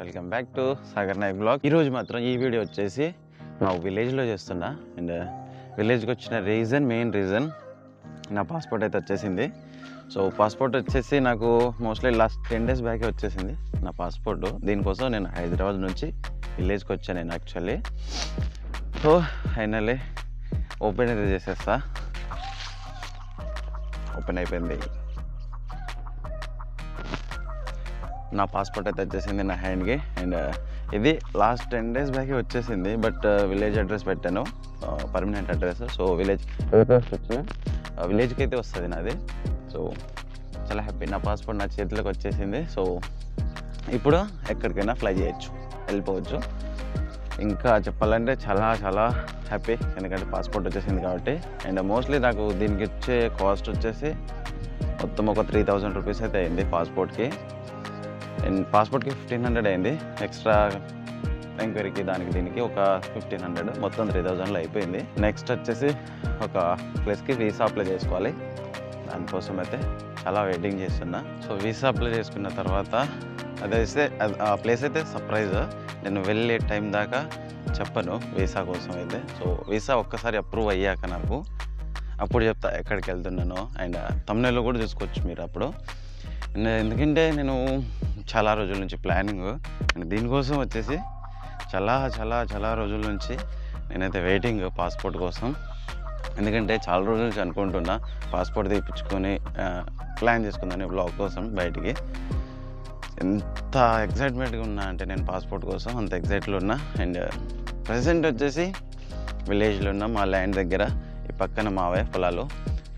Welcome back to Sagar Nayak blog. ఈరోజు మాత్రం ఈ వీడియో వచ్చేసి మా విలేజ్లో చేస్తున్నా. అండ్ uh, విలేజ్కి వచ్చిన రీజన్ మెయిన్ రీజన్ నా పాస్పోర్ట్ అయితే వచ్చేసింది. సో పాస్పోర్ట్ వచ్చేసి నాకు మోస్ట్లీ లాస్ట్ టెన్ డేస్ బ్యాకే వచ్చేసింది. నా పాస్పోర్ట్ దీనికోసం నేను హైదరాబాద్ నుంచి విలేజ్కి వచ్చాను నేను యాక్చువల్లీ సో ఫైనల్లీ ఓపెన్ అయితే చేసేస్తా. ఓపెన్ అయిపోయింది. నా పాస్పోర్ట్ అయితే వచ్చేసింది నా హ్యాండ్కి అండ్ ఇది లాస్ట్ టెన్ డేస్ బ్యాక్ వచ్చేసింది బట్ విలేజ్ అడ్రస్ పెట్టాను. పర్మనెంట్ అడ్రస్ సో విలేజ్ వచ్చిన విలేజ్కి అయితే వస్తుంది నాది. సో చాలా హ్యాపీ నా పాస్పోర్ట్ నా చేతిలోకి వచ్చేసింది. సో ఇప్పుడు ఎక్కడికైనా ఫ్లై చేయొచ్చు వెళ్ళిపోవచ్చు. ఇంకా చెప్పాలంటే చాలా చాలా హ్యాపీ ఎందుకంటే పాస్పోర్ట్ వచ్చేసింది కాబట్టి. అండ్ మోస్ట్లీ నాకు దీనికి వచ్చే కాస్ట్ వచ్చేసి మొత్తం ఒక త్రీ థౌజండ్ రూపీస్ అయితే అయింది పాస్పోర్ట్కి అండ్ పాస్పోర్ట్కి ఫిఫ్టీన్ హండ్రెడ్ అయింది. ఎక్స్ట్రా ఎంక్వైరీకి దానికి దీనికి ఒక ఫిఫ్టీన్ హండ్రెడ్ మొత్తం త్రీ థౌజండ్లో అయిపోయింది. నెక్స్ట్ వచ్చేసి ఒక ప్లేస్కి వీసా అప్లై చేసుకోవాలి. దానికోసం అయితే చాలా వెయిటింగ్ చేస్తున్నా. సో వీసా అప్లై చేసుకున్న తర్వాత అదైతే ఆ ప్లేస్ అయితే సర్ప్రైజ్ నేను వెళ్ళే టైం దాకా చెప్పను వీసా కోసం అయితే. సో వీసా ఒక్కసారి అప్రూవ్ అయ్యాక నాకు అప్పుడు చెప్తా ఎక్కడికి వెళ్తున్నానో. అండ్ తమిళలో కూడా చూసుకోవచ్చు మీరు అప్పుడు. ఎందుకంటే నేను చాలా రోజుల నుంచి ప్లానింగ్ నేను దీనికోసం వచ్చేసి చాలా చాలా చాలా రోజుల నుంచి నేనైతే వెయిటింగ్ పాస్పోర్ట్ కోసం. ఎందుకంటే చాలా రోజుల నుంచి అనుకుంటున్నా పాస్పోర్ట్ తీపించుకొని ప్లాన్ చేసుకుందని బ్లాగ్ కోసం బయటికి. ఎంత ఎగ్జైట్మెంట్గా ఉన్నా అంటే నేను పాస్పోర్ట్ కోసం అంత ఎగ్జైట్లో ఉన్నా. అండ్ ప్రజెంట్ వచ్చేసి విలేజ్లో ఉన్న మా ల్యాండ్ దగ్గర ఈ పక్కన మావే పొలాలు.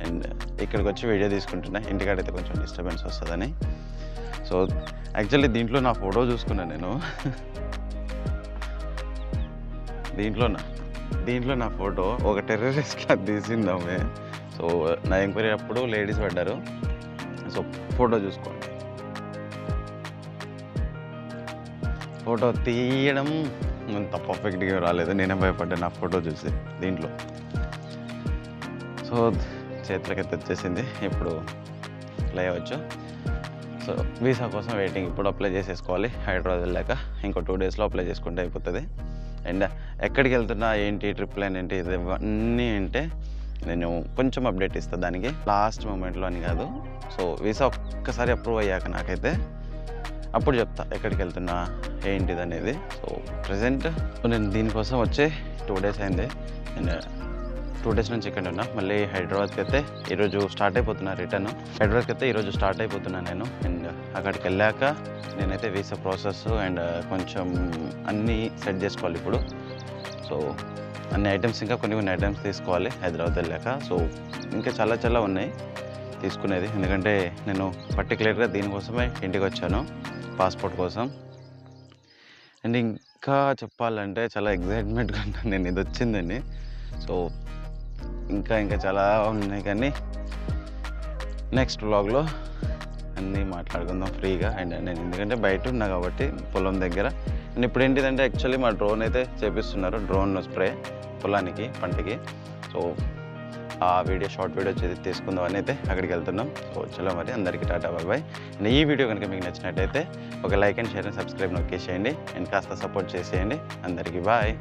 అండ్ ఇక్కడికి వచ్చి వీడియో తీసుకుంటున్నా. ఇంటికాడైతే కొంచెం డిస్టర్బెన్స్ వస్తుందని. సో యాక్చువల్లీ దీంట్లో నా ఫోటో చూసుకున్నా నేను. దీంట్లో నా దీంట్లో నా ఫోటో ఒక టెర్రరిస్ట్లా తీసింది ఆమె సో నా ఎంక్వైరీ అప్పుడు లేడీస్ పడ్డారు. సో ఫోటో చూసుకోండి. ఫోటో తీయడం అంత పర్ఫెక్ట్గా రాలేదు. నేనే భయపడ్డాను నా ఫోటో చూసి దీంట్లో. సో చేతులకైతే వచ్చేసింది. ఇప్పుడు అప్లై అవ్వచ్చు. సో వీసా కోసం వెయిటింగ్ ఇప్పుడు అప్లై చేసేసుకోవాలి. హైదరాబాద్ వెళ్ళాక ఇంకో టూ డేస్లో అప్లై చేసుకుంటే అయిపోతుంది. అండ్ ఎక్కడికి వెళ్తున్నా ఏంటి ట్రిప్ ప్లాన్ ఏంటి ఇది ఇవన్నీ అంటే నేను కొంచెం అప్డేట్ ఇస్తాను దానికి. లాస్ట్ మూమెంట్లో అని కాదు. సో వీసా ఒక్కసారి అప్రూవ్ అయ్యాక నాకైతే అప్పుడు చెప్తా ఎక్కడికి వెళ్తున్నా ఏంటిది అనేది సో ప్రజెంట్ నేను దీనికోసం వచ్చి టూ డేస్ అయింది. అండ్ టూ డేస్ నుంచి ఇక్కడ ఉన్నా. మళ్ళీ హైదరాబాద్కి అయితే ఈరోజు స్టార్ట్ అయిపోతున్నా రిటర్న్. హైదరాబాద్కి అయితే ఈరోజు స్టార్ట్ అయిపోతున్నా నేను. అండ్ అక్కడికి వెళ్ళాక నేనైతే వీసా ప్రాసెస్ అండ్ కొంచెం అన్నీ సెట్ చేసుకోవాలి ఇప్పుడు. సో అన్ని ఐటమ్స్ ఇంకా కొన్ని కొన్ని ఐటమ్స్ తీసుకోవాలి హైదరాబాద్ వెళ్ళాక. సో ఇంకా చాలా చాలా ఉన్నాయి తీసుకునేది. ఎందుకంటే నేను పర్టికులర్గా దీనికోసమే ఇంటికి వచ్చాను. పాస్పోర్ట్ కోసం. అండ్ ఇంకా చెప్పాలంటే చాలా ఎగ్జైట్మెంట్గా నేను ఇది వచ్చిందండి. సో ఇంకా ఇంకా చాలా ఉన్నాయి కానీ నెక్స్ట్ బ్లాగ్లో అన్నీ మాట్లాడుకుందాం ఫ్రీగా. అండ్ నేను ఎందుకంటే బయట ఉన్నా కాబట్టి పొలం దగ్గర. అండ్ ఇప్పుడు ఏంటిదంటే యాక్చువల్లీ మా డ్రోన్ అయితే చేపిస్తున్నారు. డ్రోన్ స్ప్రే పొలానికి పంటకి. సో ఆ వీడియో షార్ట్ వీడియో చేసి తీసుకుందాం అని అయితే అక్కడికి వెళ్తున్నాం. సో చలో మరి అందరికీ టాటా బాయ్ బాయ్. అండ్ ఈ వీడియో కనుక మీకు నచ్చినట్టయితే ఒక like and share and subscribe నొక్కేసేయండి. And కాస్త సపోర్ట్ చేసేయండి. అందరికీ బాయ్.